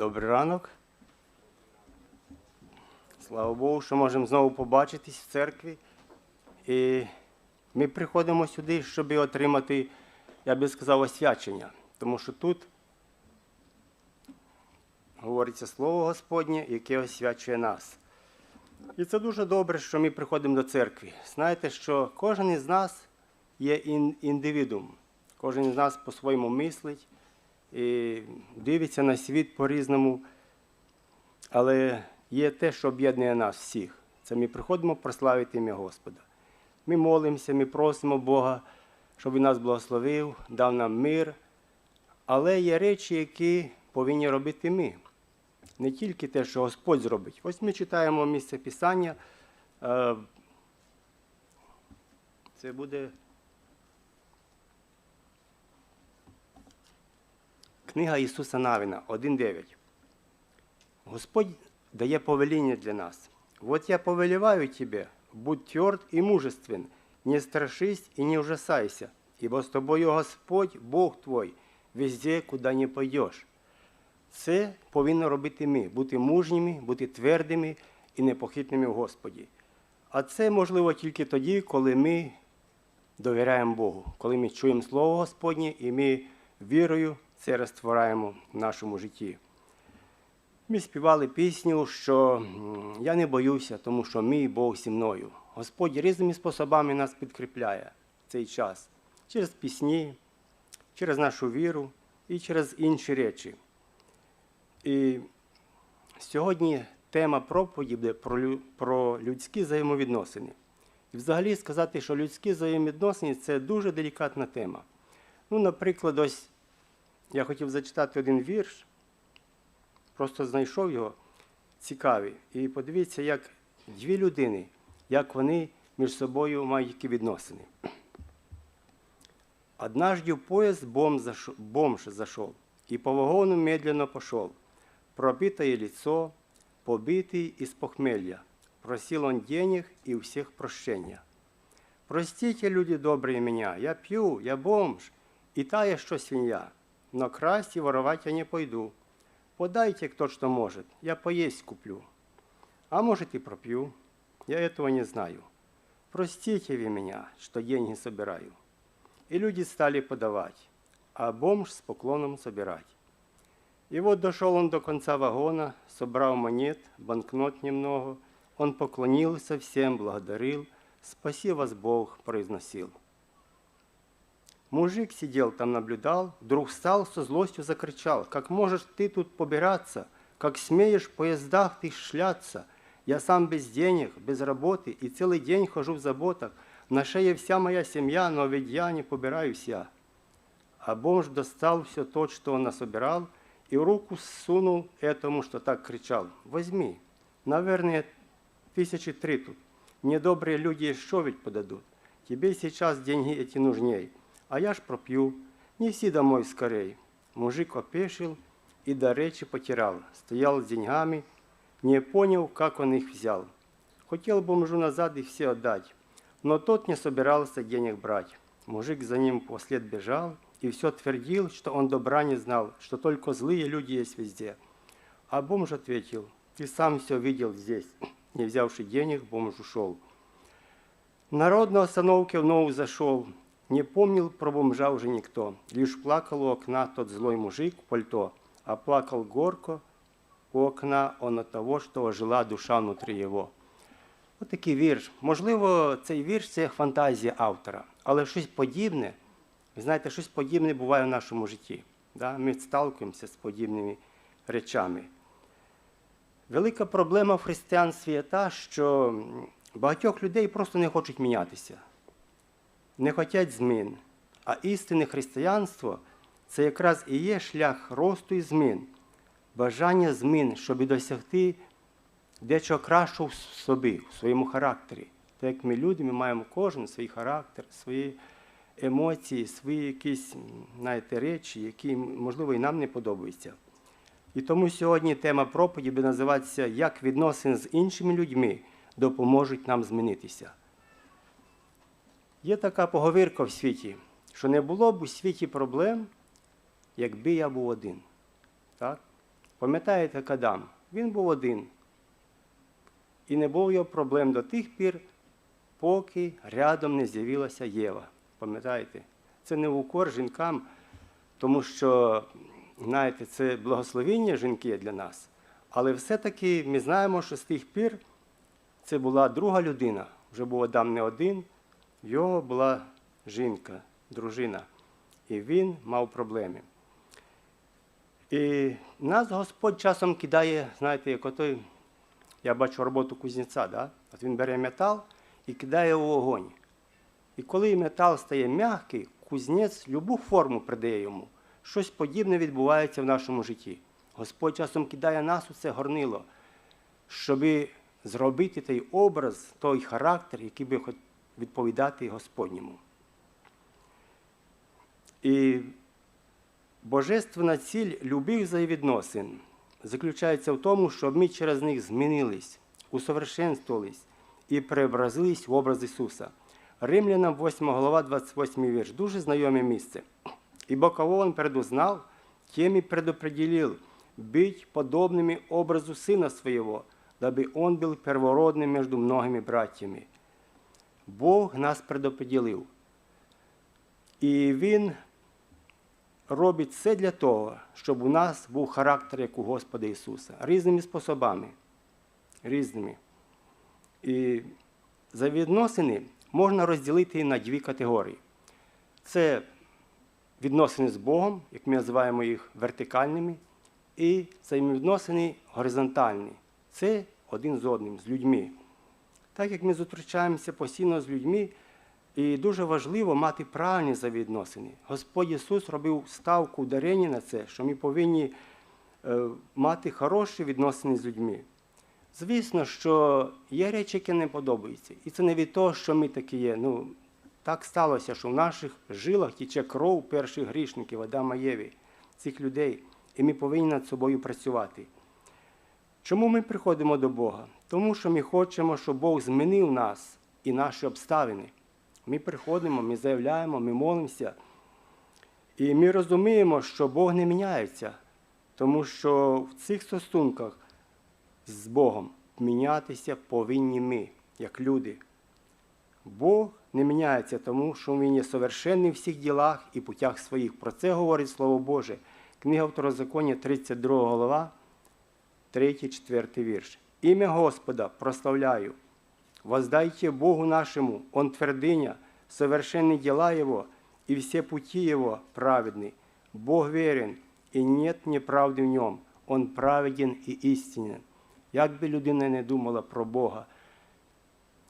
Добрий ранок. Слава Богу, що можемо знову побачитись в церкві. І ми приходимо сюди, щоб отримати, я би сказав, освячення. Тому що тут говориться Слово Господнє, яке освячує нас. І це дуже добре, що ми приходимо до церкви. Знаєте, що кожен із нас є індивідум. Кожен із нас по-своєму мислить і дивиться на світ по-різному. Але є те, що об'єднує нас всіх. Це ми приходимо прославити ім'я Господа. Ми молимося, ми просимо Бога, щоб Він нас благословив, дав нам мир. Але є речі, які повинні робити ми. Не тільки те, що Господь зробить. Ось ми читаємо місце Писання. е, Це буде книга Ісуса Навіна 1.9. Господь дає повеління для нас. Вот я повелеваю тебе, будь тверд и мужествен, не страшись и не ужасайся, ибо с тобою Господь, Бог твой, везде, куди не пойдеш. Це повинно робити ми, бути мужніми, бути твердими і непохитними в Господі. А це можливо тільки тоді, коли ми довіряємо Богу, коли ми чуємо Слово Господнє і ми вірою це розтворяємо в нашому житті. Ми співали пісню, що я не боюся, тому що мій Бог зі мною. Господь різними способами нас підкріпляє в цей час через пісні, через нашу віру і через інші речі. І сьогодні тема проповіді буде про людські взаємовідносини. І взагалі сказати, що людські взаємовідносини це дуже делікатна тема. Ну, наприклад, ось я хотів зачитати один вірш, просто знайшов його цікавий. І подивіться, як дві людини, як вони між собою мають які відносини. Однажды в поезд бомж зашел, бомж зашел и по вагону медленно пошел. Пробитое лицо, побитый из похмелья. Просил он денег и у всех прощения. Простите, люди добрые меня, я пью, я бомж, и тая, что свинья, Но красть и воровать я не пойду. Подайте, кто что может, я поесть куплю. А может и пропью, я этого не знаю. Простите вы меня, что деньги собираю. И люди стали подавать, а бомж с поклоном собирать. И вот дошел он до конца вагона, собрал монет, банкнот немного. Он поклонился всем, благодарил. «Спаси вас, Бог!» произносил. Мужик сидел там, наблюдал, вдруг встал, со злостью закричал. «Как можешь ты тут побираться? Как смеешь в поездах ты шляться? Я сам без денег, без работы, и целый день хожу в заботах. На шее вся моя семья, но ведь я не побираюсь я». А бомж достал все то, что он насобирал, и руку сунул этому, что так кричал. «Возьми, наверное, тысячи три тут. Недобрые люди еще ведь подадут. Тебе сейчас деньги эти нужней. А я ж пропью. Неси домой скорей». Мужик опешил и до речи потерял. Стоял с деньгами, не понял, как он их взял. Хотел бомжу назад их все отдать, но тот не собирался денег брать. Мужик за ним послед бежал и все твердил, что он добра не знал, что только злые люди есть везде. А бомж ответил, ты сам все видел здесь. Не взявши денег, бомж ушел. Народ на остановке вновь зашел. Не помнил про бомжа уже никто. Лишь плакал у окна тот злой мужик в пальто, а плакал горько у окна он от того, что ожила душа внутри його. Отакий вірш. Можливо, цей вірш це фантазія автора, але щось подібне, ви знаєте, щось подібне буває в нашому житті. Да? Ми сталкуємося з подібними речами. Велика проблема в християнстві є та, що багатьох людей просто не хочуть мінятися, не хочуть змін. А істинне християнство це якраз і є шлях росту і змін, бажання змін, щоб досягти дечого кращого в собі, в своєму характері. Так як ми люди, ми маємо кожен свій характер, свої емоції, свої якісь знаєте, речі, які, можливо, і нам не подобаються. І тому сьогодні тема проповіді буде називатися Як відносини з іншими людьми допоможуть нам змінитися. Є така поговірка в світі, що не було б у світі проблем, якби я був один. Так? Пам'ятаєте, як Адам? Він був один. І не було його проблем до тих пір, поки рядом не з'явилася Єва. Пам'ятаєте? Це не укор жінкам, тому що, знаєте, це благословіння жінки для нас. Але все-таки ми знаємо, що з тих пір це була друга людина. Вже був Адам не один, його була жінка, дружина. І він мав проблеми. І нас Господь часом кидає, знаєте, як отой, я бачу роботу кузнеця, да? от він бере метал і кидає у вогонь. І коли метал стає м'який, кузнець любу форму придає йому. Щось подібне відбувається в нашому житті. Господь часом кидає нас у це горнило, щоб зробити той образ, той характер, який би відповідати Господньому. І божественна ціль любих взаємовідносин заключається в тому, щоб ми через них змінились, усовершенствувались і преобразились в образ Ісуса. Римлянам 8 глава, 28 вірш. Дуже знайоме місце. Ибо кого он предузнал, тем и предопределил быть подобными образу Сына Своего, дабы Он был первородным между многими братьями. Бог нас предопределив. І Він робить все для того, щоб у нас був характер, як у Господа Ісуса, різними способами. Різними. І взаємовідносини можна розділити на дві категорії. Це відносини з Богом, як ми називаємо їх вертикальними, і взаємовідносини горизонтальні. Це один з одним, з людьми. Так як ми зустрічаємося постійно з людьми, і дуже важливо мати правильні завідносини. Господь Ісус робив ставку ударення на це, що ми повинні е, мати хороші відносини з людьми. Звісно, що є речі, які не подобаються. І це не від того, що ми такі є. Ну, так сталося, що в наших жилах тіче кров перших грішників Адама Єві, цих людей, і ми повинні над собою працювати. Чому ми приходимо до Бога? Тому що ми хочемо, щоб Бог змінив нас і наші обставини. Ми приходимо, ми заявляємо, ми молимося. І ми розуміємо, що Бог не міняється, тому що в цих стосунках з Богом мінятися повинні ми, як люди. Бог не міняється, тому що Він є совершенний в всіх ділах і путях своїх. Про це говорить Слово Боже. Книга Второзаконня, 32 голова, 3-4 вірш. Ім'я Господа прославляю. Воздайте Богу нашему, Он твердыня, совершенны дела Его, и все пути Его праведны. Бог верен, і нет неправди в ньому. Он праведен і істинен. Як би людина не думала про Бога,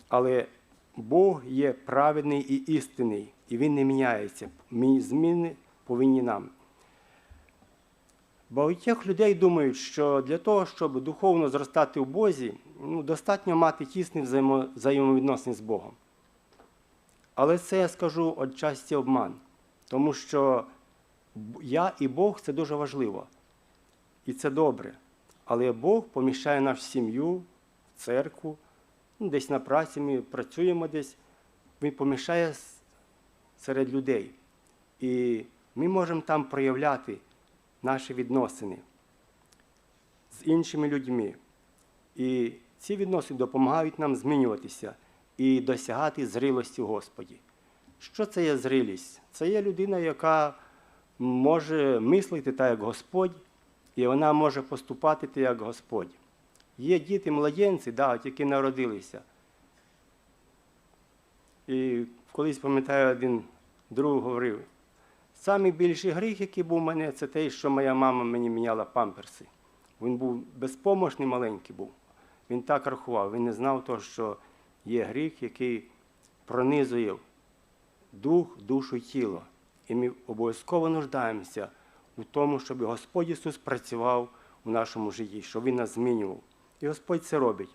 але Бог є праведний і істинний, і Він не міняється. Мі- Зміни повинні нам. Багатьох людей думають, що для того, щоб духовно зростати в Бозі, ну, достатньо мати тісні взаємо- взаємовідносини з Богом. Але це я скажу отчасті обман, тому що я і Бог це дуже важливо. І це добре. Але Бог поміщає нашу сім'ю, церкву, ну, десь на праці ми працюємо десь, Він поміщає серед людей. І ми можемо там проявляти наші відносини з іншими людьми. І ці відносини допомагають нам змінюватися і досягати зрілості Господі. Що це є зрілість? Це є людина, яка може мислити так, як Господь, і вона може поступати так, як Господь. Є діти, младенці, да, от які народилися. І колись пам'ятаю, один друг говорив, Самий більший гріх, який був у мене, це те, що моя мама мені міняла памперси. Він був безпомощний, маленький був. Він так рахував, він не знав того, що є гріх, який пронизує дух, душу і тіло. І ми обов'язково нуждаємося у тому, щоб Господь Ісус працював у нашому житті, щоб Він нас змінював. І Господь це робить.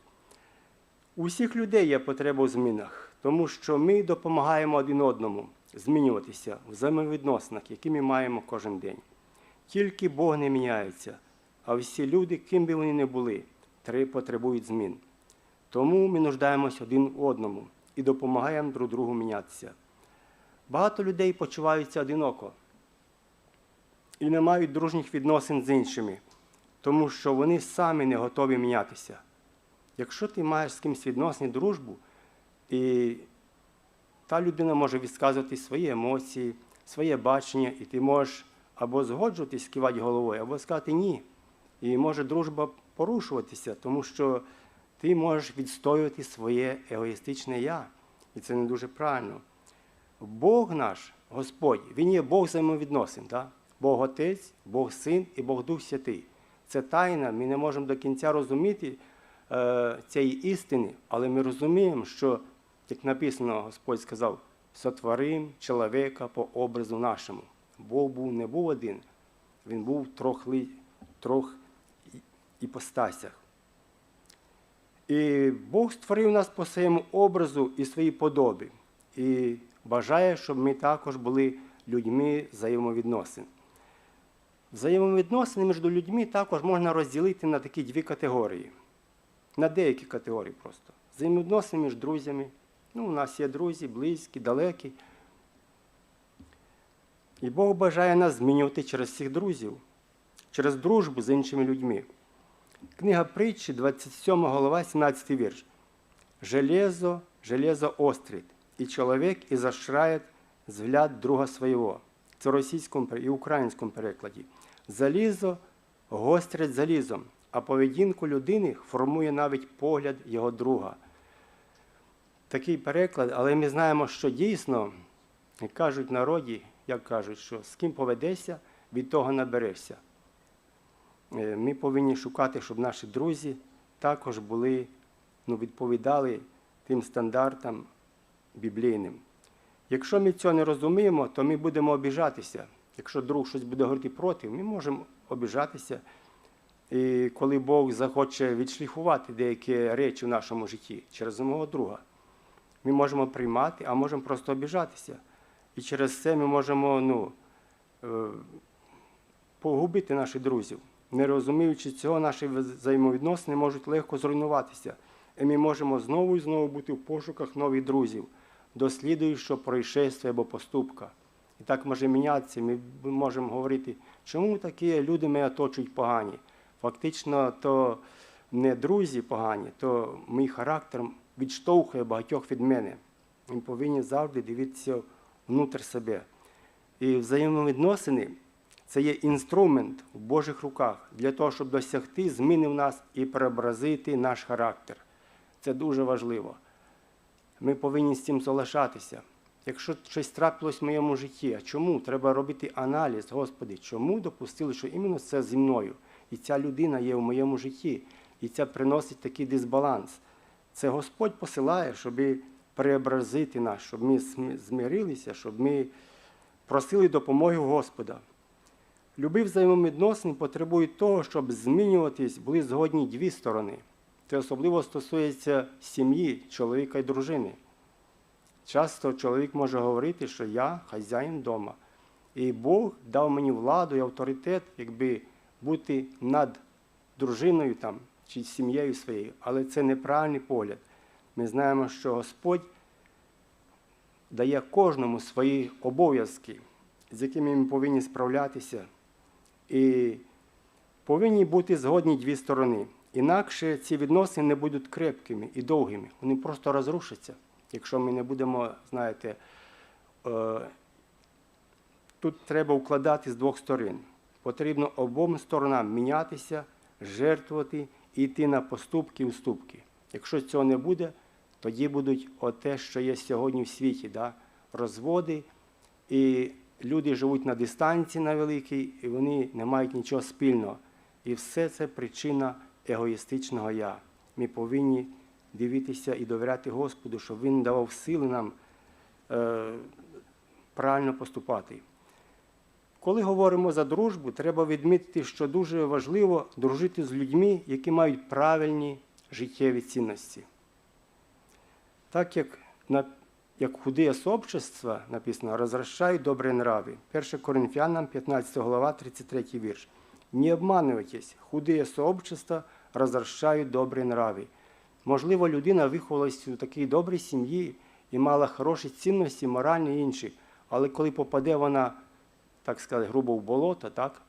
У всіх людей є потреба у змінах, тому що ми допомагаємо один одному змінюватися в взаємовідносинах, які ми маємо кожен день. Тільки Бог не міняється, а всі люди, ким би вони не були, три потребують змін. Тому ми нуждаємося один в одному і допомагаємо друг другу мінятися. Багато людей почуваються одиноко і не мають дружніх відносин з іншими, тому що вони самі не готові мінятися. Якщо ти маєш з кимось відносини дружбу, і та людина може відказувати свої емоції, своє бачення, і ти можеш або згоджуватись, кивати головою, або сказати ні. І може дружба порушуватися, тому що ти можеш відстоювати своє егоїстичне я. І це не дуже правильно. Бог наш, Господь, Він є Бог взаємовідносин. Да? Бог Отець, Бог Син і Бог Дух Святий. Це тайна, ми не можемо до кінця розуміти е, цієї істини, але ми розуміємо, що, як написано, Господь сказав, сотворим чоловіка по образу нашому. Бог був не був один, він був в трьох, трьох іпостасях. І Бог створив нас по своєму образу і своїй подобі. І бажає, щоб ми також були людьми взаємовідносин. Взаємовідносини між людьми також можна розділити на такі дві категорії. На деякі категорії просто. Взаємовідносини між друзями. Ну, у нас є друзі, близькі, далекі. І Бог бажає нас змінювати через цих друзів, через дружбу з іншими людьми. Книга притчі, 27 голова, 17 вірш. Железо, железо острит, і чоловік изошрает взгляд друга свого. Це в російському і українському перекладі. Залізо гострить залізом, а поведінку людини формує навіть погляд його друга. Такий переклад, але ми знаємо, що дійсно, як кажуть народі, як кажуть, що з ким поведешся, від того наберешся. Е, Ми повинні шукати, щоб наші друзі також були, ну, відповідали тим стандартам біблійним. Якщо ми цього не розуміємо, то ми будемо обіжатися. Якщо друг щось буде говорити проти, ми можемо обіжатися. І коли Бог захоче відшліфувати деякі речі в нашому житті через мого друга, ми можемо приймати, а можемо просто обіжатися. І через це ми можемо ну, е, погубити наших друзів. Не розуміючи цього, наші взаємовідносини можуть легко зруйнуватися. І ми можемо знову і знову бути в пошуках нових друзів, дослідуючи происшествия або поступка. І так може мінятися. Ми можемо говорити, чому такі люди мене оточують погані. Фактично, то не друзі погані, то мій характер відштовхує багатьох від мене. Ми повинні завжди дивитися внутрь себе. І взаємовідносини це є інструмент в Божих руках для того, щоб досягти зміни в нас і преобразити наш характер. Це дуже важливо. Ми повинні з цим залишатися. Якщо щось трапилось в моєму житті, а чому? Треба робити аналіз, Господи, чому допустили, що іменно це зі мною? І ця людина є в моєму житті, і це приносить такий дисбаланс. Це Господь посилає, щоб преобразити нас, щоб ми змирилися, щоб ми просили допомоги Господа. Любі взаємовідносини потребують того, щоб змінюватись були згодні дві сторони. Це особливо стосується сім'ї, чоловіка і дружини. Часто чоловік може говорити, що я хазяїн вдома. І Бог дав мені владу і авторитет, якби бути над дружиною там, чи з сім'єю своєю. Але це неправильний погляд. Ми знаємо, що Господь дає кожному свої обов'язки, з якими ми повинні справлятися. І повинні бути згодні дві сторони. Інакше ці відносини не будуть крепкими і довгими. Вони просто розрушаться, якщо ми не будемо, знаєте, е, тут треба вкладати з двох сторон. Потрібно обом сторонам мінятися, жертвувати і йти на поступки і уступки. Якщо цього не буде, тоді будуть оте, що є сьогодні в світі, да? розводи, і люди живуть на дистанції на великій, і вони не мають нічого спільного. І все це причина егоїстичного я. Ми повинні дивитися і довіряти Господу, щоб Він давав сили нам е, правильно поступати. Коли говоримо за дружбу, треба відмітити, що дуже важливо дружити з людьми, які мають правильні життєві цінності. Так як, на, як худые сообщества, написано, розвращають добрі нрави. 1 Коринфянам 15 глава, 33 вірш. Не обманывайтесь, худые сообщества розвращають добрі нрави. Можливо, людина виховалась у такій добрій сім'ї і мала хороші цінності, моральні і інші, але коли попаде вона, так сказати, грубо в болото, так,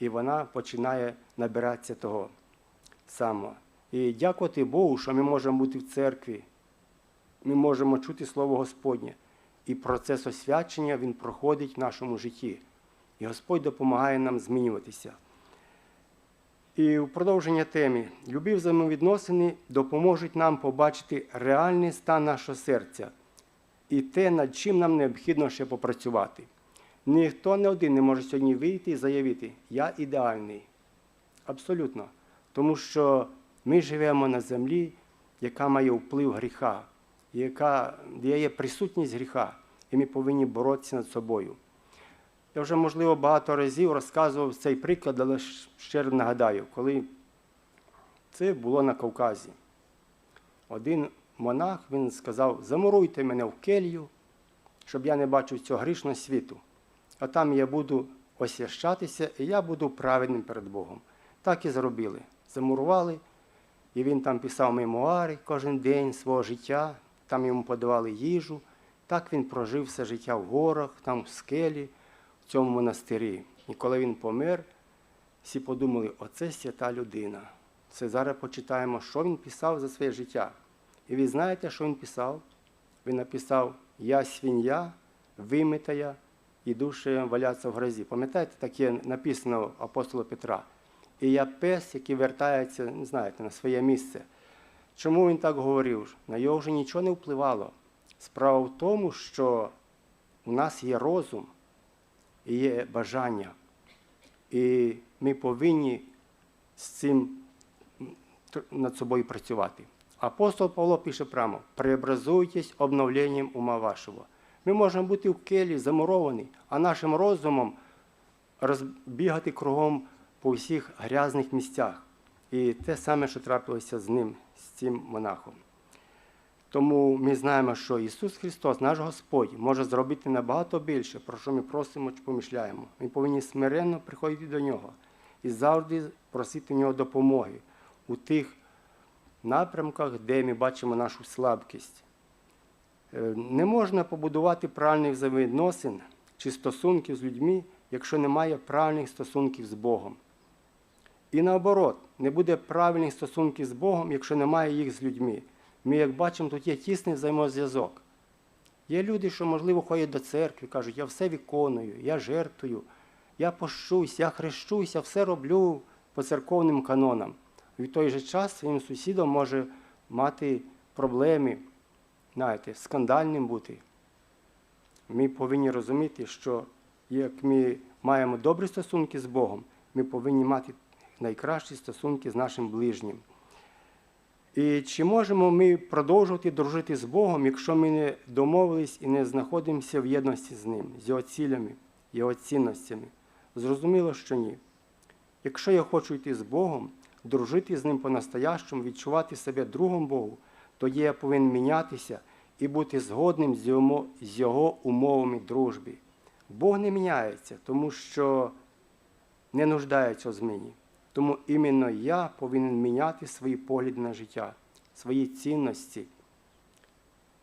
і вона починає набиратися того самого. І дякувати Богу, що ми можемо бути в церкві, ми можемо чути Слово Господнє. І процес освячення він проходить в нашому житті. І Господь допомагає нам змінюватися. І в продовження теми любі взаємовідносини допоможуть нам побачити реальний стан нашого серця і те, над чим нам необхідно ще попрацювати. Ніхто не один не може сьогодні вийти і заявити, я ідеальний. Абсолютно. Тому що ми живемо на землі, яка має вплив гріха, яка, де є присутність гріха, і ми повинні боротися над собою. Я вже, можливо, багато разів розказував цей приклад, але раз нагадаю, коли це було на Кавказі. Один монах він сказав: замуруйте мене в келью, щоб я не бачив цього грішного світу. А там я буду освящатися, і я буду праведним перед Богом. Так і зробили. Замурували, і він там писав мемуари кожен день свого життя, там йому подавали їжу. Так він прожив все життя в горах, там в скелі, в цьому монастирі. І коли він помер, всі подумали, оце свята людина. Це зараз почитаємо, що він писав за своє життя. І ви знаєте, що він писав? Він написав Я свинья, вимитая, і душі валяться в грозі. Пам'ятаєте, таке написано апостола Петра. І я пес, який вертається, знаєте, на своє місце. Чому він так говорив? На його вже нічого не впливало. Справа в тому, що у нас є розум і є бажання. І ми повинні з цим над собою працювати. Апостол Павло пише прямо: преобразуйтесь обновленням ума вашого. Ми можемо бути в келі, замуровані, а нашим розумом розбігати кругом по всіх грязних місцях. І те саме, що трапилося з ним, з цим монахом. Тому ми знаємо, що Ісус Христос, наш Господь, може зробити набагато більше, про що ми просимо чи помишляємо. Ми повинні смиренно приходити до Нього і завжди просити у Нього допомоги у тих напрямках, де ми бачимо нашу слабкість. Не можна побудувати правильних взаємовідносин чи стосунків з людьми, якщо немає правильних стосунків з Богом. І наоборот, не буде правильних стосунків з Богом, якщо немає їх з людьми. Ми, як бачимо, тут є тісний взаємозв'язок. Є люди, що, можливо, ходять до церкви, кажуть, я все виконую, я жертвую, я пощусь, я хрещуся, все роблю по церковним канонам. В той же час своїм сусідом може мати проблеми, знаєте, скандальним бути. Ми повинні розуміти, що як ми маємо добрі стосунки з Богом, ми повинні мати найкращі стосунки з нашим ближнім. І чи можемо ми продовжувати дружити з Богом, якщо ми не домовились і не знаходимося в єдності з Ним, з Його цілями, Його цінностями? Зрозуміло, що ні. Якщо я хочу йти з Богом, дружити з Ним по-настоящому, відчувати себе другом Богу, тоді я повинен мінятися і бути згодним з Його, умовами дружби. Бог не міняється, тому що не нуждається в зміні. Тому іменно я повинен міняти свої погляди на життя, свої цінності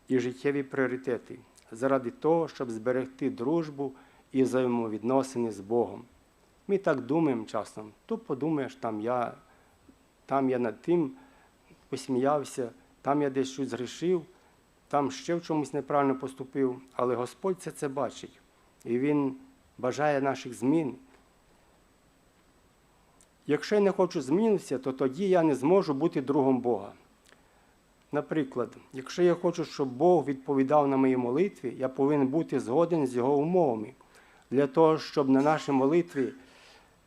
і життєві пріоритети заради того, щоб зберегти дружбу і взаємовідносини з Богом. Ми так думаємо часом, то подумаєш, там я там я над тим посміявся, там я десь щось згрішив, там ще в чомусь неправильно поступив, але Господь це це бачить. І Він бажає наших змін. Якщо я не хочу змінитися, то тоді я не зможу бути другом Бога. Наприклад, якщо я хочу, щоб Бог відповідав на мої молитві, я повинен бути згоден з його умовами. Для того, щоб на нашій молитві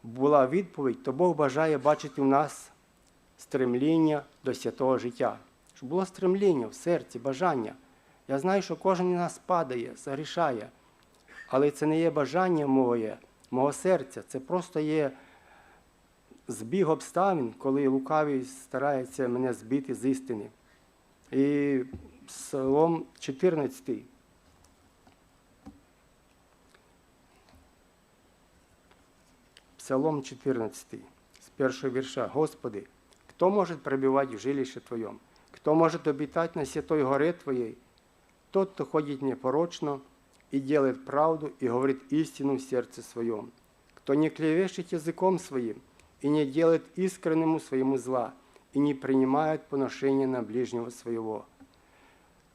була відповідь, то Бог бажає бачити в нас стремління до святого життя. Щоб було стремління в серці, бажання. Я знаю, що кожен із нас падає, зарішає, але це не є бажання моє, мого серця, це просто є збіг обставин, коли лукавий старається мене збити з істини. І Псалом 14. Псалом 14, з першого вірша. Господи, кто может пребывать в жилище Твоем? Кто может обитать на святой горе Твоей? Тот, кто ходит непорочно и делает правду и говорит истину в сердце своем. кто не клевещет языком своим и не делает искреннему своему зла, и не принимает поношения на ближнего своего.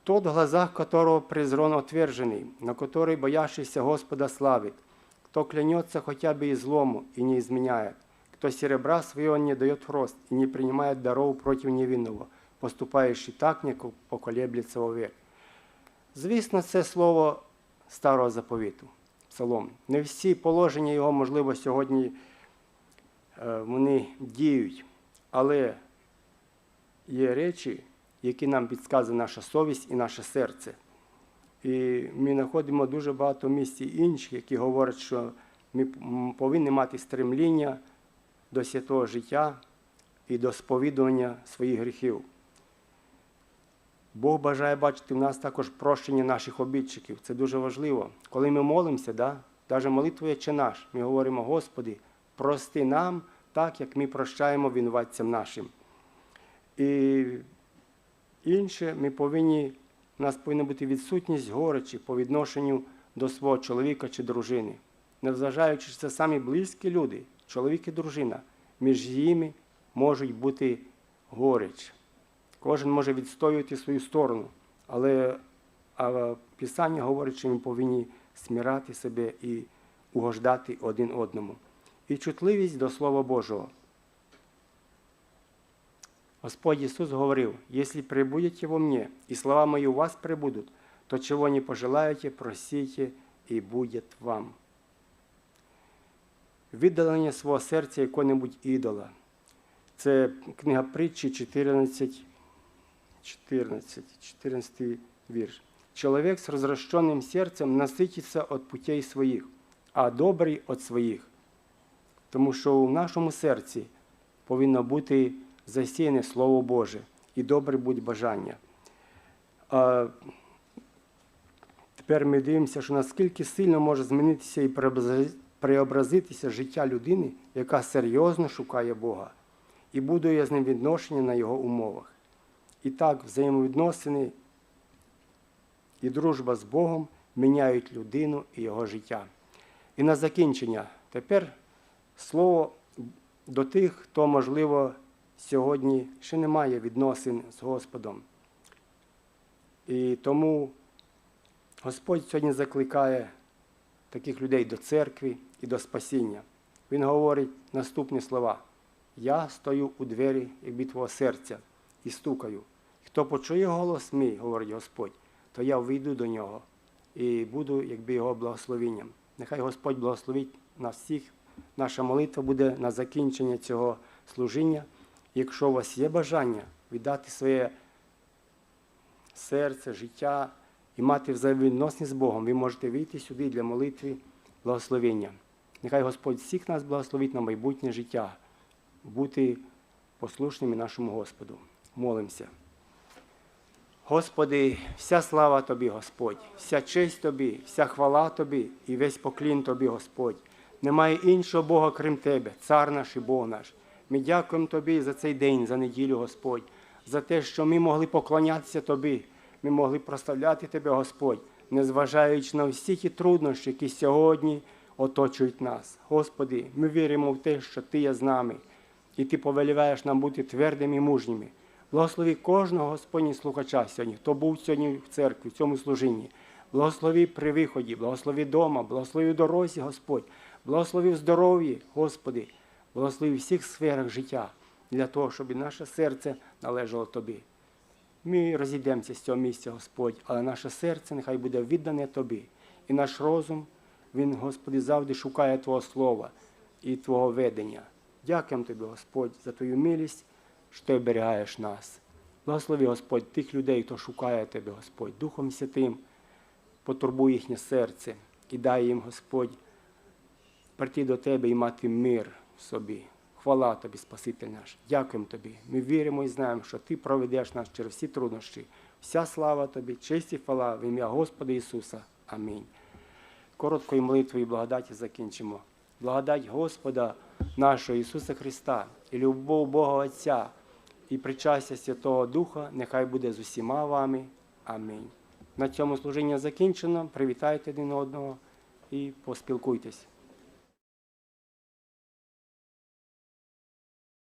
Тот, в глазах которого презрон отверженный, на который боящийся Господа славит, кто клянется хотя бы и злому и не изменяет, кто серебра своего не дает в рост и не принимает даров против невинного, поступаючи так, не поколеблется вовек. Звісно, це слово старого заповіту, псалом. Не всі положення його, можливо, сьогодні е, вони діють, але є речі, які нам підказує наша совість і наше серце. І ми знаходимо дуже багато місць інших, які говорять, що ми повинні мати стремління до святого життя і до сповідування своїх гріхів. Бог бажає бачити в нас також прощення наших обідчиків. Це дуже важливо. Коли ми молимося, да, навіть молитвою чи наш, ми говоримо, Господи, прости нам так, як ми прощаємо винуватцям нашим. І інше, ми повинні, у нас повинна бути відсутність горечі по відношенню до свого чоловіка чи дружини. Незважаючи, що це самі близькі люди, чоловік і дружина, між ними можуть бути горечі. Кожен може відстоювати свою сторону, але Писання говорить, що ми повинні смирати себе і угождати один одному. І чутливість до Слова Божого. Господь Ісус говорив, «Если прибудете во мне, и слова мои у вас прибудут, то чего не пожелаете, просите, и будет вам». Віддалення свого серця якого-небудь ідола. Це книга притчі 14, 14, 14 вірш. Человек с разращенным серцем насититься от путей своїх, а добрий от своїх. Тому що в нашому серці повинно бути засіяне Слово Боже і добре будь бажання. Тепер ми дивимося, що наскільки сильно може змінитися і преобразитися життя людини, яка серйозно шукає Бога і будує з ним відношення на його умовах. І так, взаємовідносини і дружба з Богом міняють людину і його життя. І на закінчення, тепер слово до тих, хто, можливо, сьогодні ще не має відносин з Господом. І тому Господь сьогодні закликає таких людей до церкви і до спасіння. Він говорить наступні слова: Я стою у двері, якби твого серця, і стукаю. Хто почує голос мій, говорить Господь, то я вийду до нього і буду, якби його благословенням. Нехай Господь благословить нас всіх. Наша молитва буде на закінчення цього служіння. Якщо у вас є бажання віддати своє серце, життя і мати взаємовідносини з Богом, ви можете вийти сюди для молитви благословення. Нехай Господь всіх нас благословить на майбутнє життя, бути послушними нашому Господу. Молимося. Господи, вся слава Тобі, Господь, вся честь Тобі, вся хвала Тобі і весь поклін Тобі, Господь. Немає іншого Бога, крім Тебе, цар наш і Бог наш. Ми дякуємо Тобі за цей день, за неділю, Господь, за те, що ми могли поклонятися Тобі, ми могли прославляти Тебе, Господь, незважаючи на всі ті труднощі, які сьогодні оточують нас. Господи, ми віримо в те, що Ти є з нами, і Ти повеліваєш нам бути твердими і мужніми. Благослови кожного Господні слухача сьогодні, хто був сьогодні в церкві, в цьому служінні. Благослови при виході, благослови вдома, благослови в дорозі, Господь, благослови в здоров'ї, Господи, благослови в всіх сферах життя для того, щоб наше серце належало Тобі. Ми розійдемося з цього місця, Господь, але наше серце нехай буде віддане Тобі. І наш розум, він, Господи, завжди шукає Твого Слова і Твого ведення. Дякуємо Тобі, Господь, за Твою милість, що Ти оберігаєш нас. Благослови, Господь, тих людей, хто шукає Тебе, Господь, Духом Святим, потурбуй їхнє серце і дай їм, Господь, прийти до Тебе і мати мир в собі. Хвала Тобі, Спаситель наш. Дякуємо Тобі. Ми віримо і знаємо, що Ти проведеш нас через всі труднощі. Вся слава Тобі, честь і хвала в ім'я Господа Ісуса. Амінь. Короткою молитвою і благодаті закінчимо. Благодать Господа нашого Ісуса Христа і любов Бога Отця і причастя Святого Духа нехай буде з усіма вами. Амінь. На цьому служіння закінчено. Привітайте один одного і поспілкуйтесь.